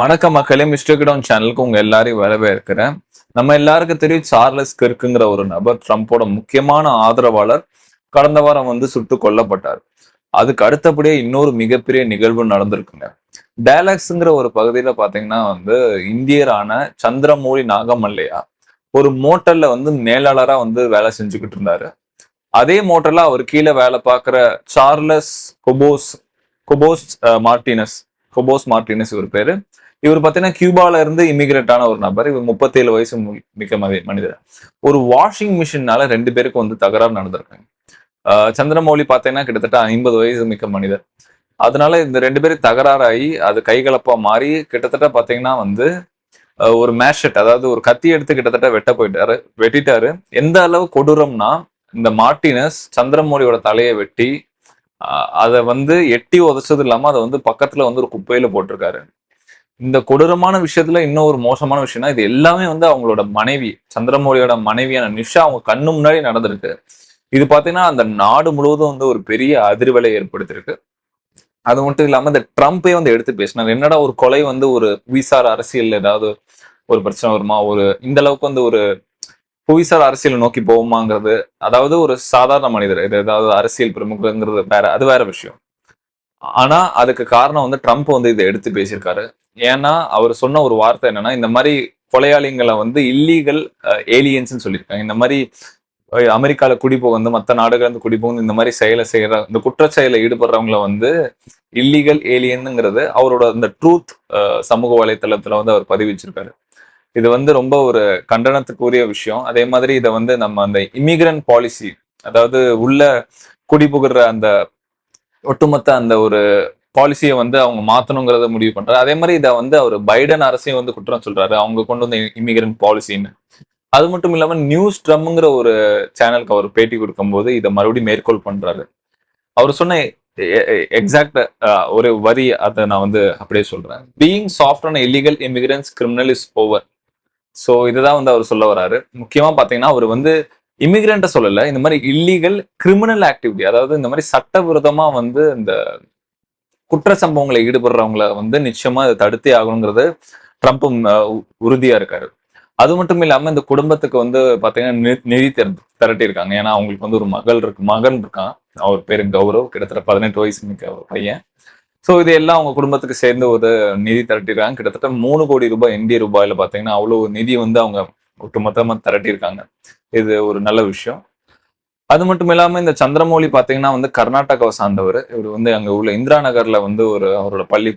வணக்கம் மக்களே மிஸ்டர் கிடவுன் சேனலுக்கு உங்க எல்லாரையும் வரவேற்கிறேன். நம்ம எல்லாருக்கும் தெரியும் சார்லஸ் கிர்க்குங்கிற ஒரு நபர் ட்ரம்ப்போட முக்கியமான ஆதரவாளர் கடந்த வாரம் வந்து சுட்டு கொல்லப்பட்டார். அதுக்கு அடுத்தபடியே இன்னொரு மிகப்பெரிய நிகழ்வு நடந்திருக்குங்க. டேலக்ஸ்ங்கிற ஒரு பகுதியில பாத்தீங்கன்னா வந்து இந்தியரான சந்திரமௌலி நாகமல்லையா ஒரு மோட்டல்ல வந்து மேலாளரா வந்து வேலை செஞ்சுக்கிட்டு இருந்தாரு. அதே மோட்டல்ல அவர் கீழே வேலை பார்க்குற Charles Cobos Cobos Martinez Cobos Martinez ஒரு பேரு. இவர் பார்த்தீங்கன்னா கியூபால இருந்து இமிகிரேட்டான ஒரு நபர். இவர் முப்பத்தேழு வயசு மு- மிக்க மனிதர். ஒரு வாஷிங் மிஷின்னால ரெண்டு பேருக்கும் வந்து தகராறு நடந்திருக்காங்க. ஆஹ் சந்திரமௌலி பார்த்தீங்கன்னா கிட்டத்தட்ட ஐம்பது வயசு மிக்க மனிதர். அதனால இந்த ரெண்டு பேரும் தகராறாகி அது கைகலப்பா மாறி கிட்டத்தட்ட பார்த்தீங்கன்னா வந்து ஒரு மேஷட் அதாவது ஒரு கத்தி எடுத்து கிட்டத்தட்ட வெட்ட போயிட்டாரு வெட்டிட்டாரு. எந்த அளவு கொடூரம்னா இந்த மார்டினஸ் சந்திரமௌலியோட தலையை வெட்டி ஆஹ் அதை வந்து எட்டி உதச்சது இல்லாமல் அதை வந்து பக்கத்துல வந்து ஒரு குப்பையில போட்டிருக்காரு. இந்த கொடூரமான விஷயத்துல இன்னும் ஒரு மோசமான விஷயம்னா இது எல்லாமே வந்து அவங்களோட மனைவி சந்திரமௌலியோட மனைவியான நிஷா அவங்க கண்ணு முன்னாடி நடந்திருக்கு. இது பாத்தீங்கன்னா அந்த நாடு முழுவதும் வந்து ஒரு பெரிய அதிர்வலை ஏற்படுத்தியிருக்கு. அது மட்டும் இல்லாம இந்த ட்ரம்ப்பே வந்து எடுத்து பேசினார். என்னடா ஒரு கொலை வந்து ஒரு புவிசார் அரசியல் ஏதாவது ஒரு பிரச்சனை வருமா? ஒரு இந்த அளவுக்கு வந்து ஒரு புவிசார் அரசியல் நோக்கி போகுமாங்கிறது. அதாவது ஒரு சாதாரண மனிதர் இது ஏதாவது அரசியல் பிரமுகங்கிறது வேற அது வேற விஷயம். ஆனா அதுக்கு காரணம் வந்து ட்ரம்ப் வந்து இதை எடுத்து பேசியிருக்காரு. ஏன்னா அவர் சொன்ன ஒரு வார்த்தை என்னன்னா இந்த மாதிரி கொலையாளிங்களை வந்து இல்லீகல் ஏலியன்ஸ்னு சொல்லியிருக்காங்க. இந்த மாதிரி அமெரிக்கால குடிபோகுந்து மற்ற நாடுகள் இருந்து குடிபோகுந்து இந்த மாதிரி செயலை செய்யற இந்த குற்ற செயலை ஈடுபடுறவங்கள வந்து இல்லீகல் ஏலியனுங்கிறது அவரோட அந்த ட்ரூத் சமூக வலைத்தளத்துல வந்து அவர் பதிவிச்சிருக்காரு இது வந்து ரொம்ப ஒரு கண்டனத்துக்குரிய விஷயம். அதே மாதிரி இதை வந்து நம்ம அந்த இமிகிரன்ட் பாலிசி அதாவது உள்ள குடிபுகுற அந்த ஒட்டுமொத்த அந்த ஒரு பாலிசியை வந்து அவங்க மாத்தணுங்கிறத முடிவு பண்றாரு. அதே மாதிரி இதை வந்து அவர் பைடன் அரசையும் வந்து குற்றம் சொல்றாரு. அவங்க கொண்டு வந்த இமிகிரண்ட் பாலிசின்னு அது மட்டும் இல்லாம நியூஸ் ட்ரம்ங்கிற ஒரு சேனலுக்கு அவர் பேட்டி கொடுக்கும்போது இதை மறுபடியும் மேற்கோள் பண்றாரு. அவர் சொன்ன எக்ஸாக்ட் ஒரு வரி அதை நான் வந்து அப்படியே சொல்றேன். Being soft on illegal immigrants criminal is over so இதுதான் வந்து அவர் சொல்ல வராரு. முக்கியமா பாத்தீங்கன்னா அவர் வந்து இமிகிரண்ட்டை சொல்லலை. இந்த மாதிரி இல்லீகல் கிரிமினல் ஆக்டிவிட்டி அதாவது இந்த மாதிரி சட்டவிரோதமா வந்து இந்த குற்ற சம்பவங்களை ஈடுபடுறவங்கள வந்து நிச்சயமா இதை தடுத்தே ஆகணுங்கிறது ட்ரம்ப்பும் உறுதியா இருக்காரு. அது மட்டும் இல்லாம இந்த குடும்பத்துக்கு வந்து பாத்தீங்கன்னா நி- நிதி திரட்டி இருக்காங்க ஏன்னா அவங்களுக்கு வந்து ஒரு மகள் இருக்கு மகன் இருக்கான். அவர் பேரு கௌரவ். கிட்டத்தட்ட பதினெட்டு வயசு மிக்க பையன். ஸோ இது எல்லாம் அவங்க குடும்பத்துக்கு சேர்ந்து ஒரு நிதி திரட்டிருக்காங்க கிட்டத்தட்ட மூணு கோடி ரூபாய் இந்திய ரூபாயில பாத்தீங்கன்னா அவ்வளவு நிதி வந்து அவங்க ஒட்டுமொத்தமா திரட்டியிருக்காங்க. இது ஒரு நல்ல விஷயம். அது மட்டும் இல்லாமல் இந்த சந்திரமௌலி பார்த்தீங்கன்னா வந்து கர்நாடகாவை சார்ந்தவர். இவர் வந்து அங்கே உள்ள இந்திரா நகரில் வந்து ஒரு அவரோட பள்ளி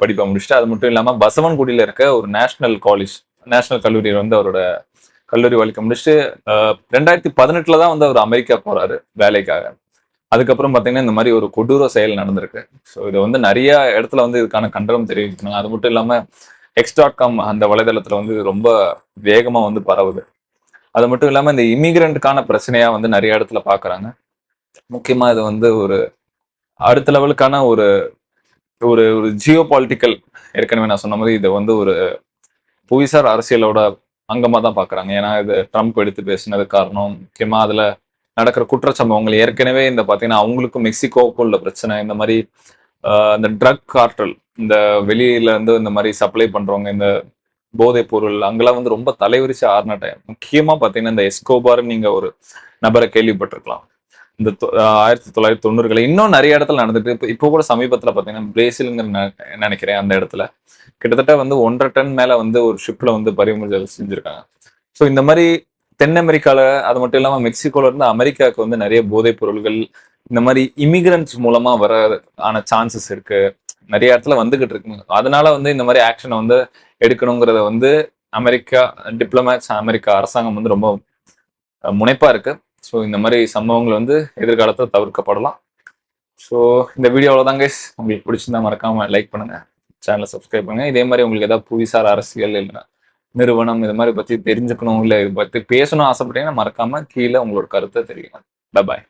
படிப்பை முடிச்சுட்டு அது மட்டும் இல்லாமல் பசவன்குடியில் இருக்க ஒரு நேஷனல் காலேஜ் நேஷனல் கல்லூரியில் வந்து அவரோட கல்லூரி வாழ்க்கை முடிச்சுட்டு ரெண்டாயிரத்தி பதினெட்டுல தான் வந்து அவர் அமெரிக்கா போறாரு வேலைக்காக. அதுக்கப்புறம் பார்த்தீங்கன்னா இந்த மாதிரி ஒரு கொடூர செயல் நடந்திருக்கு. ஸோ இது வந்து நிறைய இடத்துல வந்து இதுக்கான கண்டனம் தெரிவிக்கணும் அது மட்டும் இல்லாமல் எக்ஸ் டாட் காம் அந்த வலைதளத்தில் வந்து ரொம்ப வேகமாக வந்து பரவுது. அது மட்டும் இல்லாம இந்த இமிகிரண்ட்டுக்கான பிரச்சனையா வந்து நிறைய இடத்துல பாக்குறாங்க. முக்கியமா இது வந்து ஒரு அடுத்த லெவலுக்கான ஒரு ஒரு ஒரு ஜியோ பாலிட்டிக்கல் ஏற்கனவே நான் சொன்ன மாதிரி இதை வந்து ஒரு புவிசார் அரசியலோட அங்கமா தான் பாக்குறாங்க. ஏன்னா இது ட்ரம்ப் எடுத்து பேசினது காரணம். முக்கியமா அதுல நடக்கிற குற்றச்சம்பவங்கள். ஏற்கனவே இந்த பாத்தீங்கன்னா அவங்களுக்கும் மெக்சிகோவுக்கும் உள்ள பிரச்சனை. இந்த மாதிரி இந்த ட்ரக் கார்டல் இந்த வெளியில இருந்து இந்த மாதிரி சப்ளை பண்றவங்க இந்த போதைப் பொருள் அங்கெல்லாம் வந்து ரொம்ப தலைவிரிச்சு ஆறின டைம் முக்கியமா பாத்தீங்கன்னா இந்த எஸ்கோபார் நீங்க ஒரு நபரை கேள்விப்பட்டிருக்கலாம். இந்த தொ- ஆயிரத்தி தொள்ளாயிரத்தி தொண்ணூறுகள் இன்னும் நிறைய இடத்துல நடந்துட்டு இப்போ இப்போ கூட சமீபத்தில் பார்த்தீங்கன்னா பிரேசிலுங்கிற நினைக்கிறேன் அந்த இடத்துல. கிட்டத்தட்ட வந்து ஒன்றரை டன் மேலே வந்து ஒரு ஷிப்பில் வந்து பறிமுதல் செஞ்சுருக்காங்க. ஸோ இந்த மாதிரி தென் அமெரிக்காவில் அது மட்டும் இல்லாமல் மெக்சிகோல இருந்து அமெரிக்காவுக்கு வந்து நிறைய போதைப் பொருள்கள் இந்த மாதிரி இமிகிரண்ட்ஸ் மூலமாக வர ஆன சான்சஸ் இருக்குது நிறைய இடத்துல வந்துகிட்டு இருக்கு அதனால வந்து இந்த மாதிரி ஆக்ஷனை வந்து எடுக்கணுங்கிறத வந்து அமெரிக்கா டிப்ளமேட்ஸ் அமெரிக்கா அரசாங்கம் வந்து ரொம்ப முனைப்பாக முனைப்பா இருக்கு. ஸோ இந்த மாதிரி சம்பவங்கள் வந்து எதிர்காலத்தில் தவிர்க்கப்படலாம். ஸோ இந்த வீடியோ அவ்வளோதான் கைஸ் உங்களுக்கு பிடிச்சிருந்தா மறக்காம லைக் பண்ணுங்க. சேனலை சப்ஸ்கிரைப் பண்ணுங்க. இதே மாதிரி உங்களுக்கு ஏதாவது புவிசார் அரசியல் இல்லைன்னா நிறுவனம் இது மாதிரி பற்றி தெரிஞ்சுக்கணும் இல்லை இது பற்றி பேசணும் ஆசைப்பட்டீங்கன்னா மறக்காம கீழே உங்களோட கருத்தை தெரியுங்க பாய்